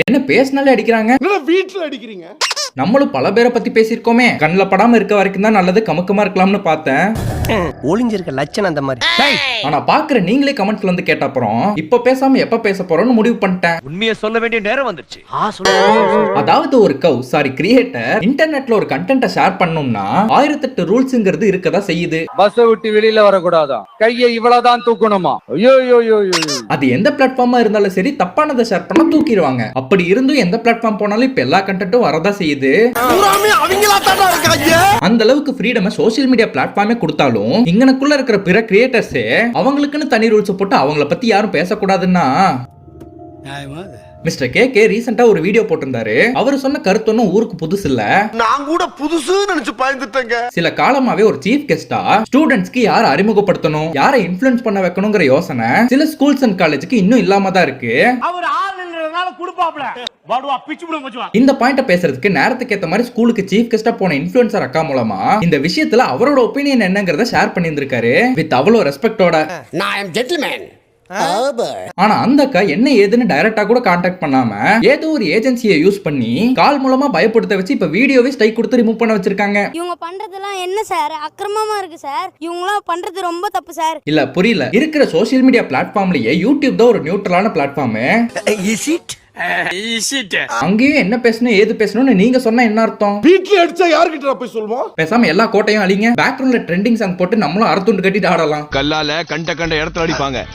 என்ன பேசினாலே அடிக்கிறாங்க? வீட்டுல அடிக்கிறீங்க? நம்மளும் பல பேரை பத்தி பேசியிருக்கோமே. கண்ணில் படாம இருக்க வரைக்கும் தான் நல்லது கமுக்கமா இருக்கலாம்னு பார்த்தேன். ஒளிஞ்சிருக்க லட்சணம் அந்த மாதிரி. ஆனா பாக்குற நீங்களே கமெண்ட்ஸ்ல வந்து கேட்ட அப்புறம் இப்ப பேசாம எப்ப பேச போறோம்னு முடிவு பண்ணிட்டேன். உண்மையை சொல்ல வேண்டிய நேரம் வந்துருச்சு. அதாவது ஒரு கவ் சாரி கிரியேட்டர் இன்டர்நெட்ல ஒரு கண்டென்ட்டை ஷேர் பண்ணோம்னா ஆயிரத்தெட்டு ரூல்ஸ்ங்கிறது இருக்கதா செய்யுது. பஸ் விட்டு வெளியில வரக்கூடாதாம் கையை இவ்வளவுதான் தூக்கணுமா? ஐயோ ஐயோ ஐயோ ஐயோ. அது எந்த பிளாட்ஃபார்மா இருந்தாலும் சரி தப்பானதை ஷேர் பண்ணா தூக்கிடுவாங்க. அப்படி இருந்தும் எந்த பிளாட்ஃபார்ம் போனாலும் இப்ப எல்லா கண்டென்ட்டும் வரதா செய்யுது. இருக்காங்க அந்த அளவுக்கு ஃப்ரீடம் சோஷியல் மீடியா பிளாட்ஃபார்மே கொடுத்தாலும் இங்கனக்குள்ள இருக்கிற பிற கிரியேட்டர்ஸே அவங்களுக்குன்னு தனி ரூல்ஸ் போட்டு அவங்கள பத்தி யாரும் பேசக்கூடாதுன்னா? மிஸ்டர் கே கே ரீசெண்டா ஒரு வீடியோ போட்டிருந்தாரு. அவர் சொன்ன கருத்து ஒன்றும் ஊருக்கு புதுசு இல்ல. நான் கூட புதுசு நினைச்சு பயந்துட்டேங்க. சில காலமாவே ஒரு சீஃப் கெஸ்டா ஸ்டூடெண்ட்ஸ்க்கு யாரை அறிமுகப்படுத்தணும் யாரை இன்ஃப்ளூயன்ஸ் பண்ண வைக்கணுங்கிற யோசனை சில ஸ்கூல்ஸ் அண்ட் காலேஜுக்கு இன்னும் இல்லாம தான் இருக்கு. அவர் ஆளுன்றதுனால கொடுப்பாப்ல இந்த பாயிண்ட பேசுறதுக்கு நேரத்துக்கு ஏத்த மாதிரி ஸ்கூலுக்கு சீஃப் கெஸ்டா போன இன்ஃபுளுசர் அக்கா மூலமா இந்த விஷயத்துல அவரோட ஒப்பீனியன் என்னங்கறத ஷேர் பண்ணியிருந்திருக்காரு. வித் அவ்வளோ ரெஸ்பெக்டோட நான் ஆனா அந்த அக்கா என்ன ஏதுன்னு டைரக்டா கூட காண்டாக்ட் பண்ணாம ஏதோ ஒரு ஏஜென்சியை யூஸ் பண்ணி கால் மூலமா பயப்படுத்த வச்சு இப்ப வீடியோவே ஸ்ட்ரைக் கொடுத்து ரிமூவ் பண்ண வச்சிருக்காங்க. இவங்க பண்றதெல்லாம் என்ன சார்? அக்கிரமமா இருக்கு சார். இவங்களாம் பண்றது ரொம்ப தப்பு சார். இல்ல புரியல. இருக்கிற சோஷியல் மீடியா பிளாட்ஃபார்ம்லயே யூடியூப் தான் ஒரு நியூட்ரலான பிளாட்ஃபார்ம் இஸ் இட் அங்கேயும் என்ன பேசணும் ஏது பேசணும்னு நீங்க சொன்னா என்ன அர்த்தம்? வீட்டுல அடிச்சா யாருக்கிட்ட போய் சொல்லுவோம்? பேசாம எல்லா கோட்டையும் அழிங்க. பேக்ரவுண்ட்ல ட்ரெண்டிங் சாங் போட்டு நம்மளும் அறுத்துண்டு கட்டிட்டு ஆடலாம். கல்லால கண்ட கண்ட இடத்துல அடிப்பாங்க.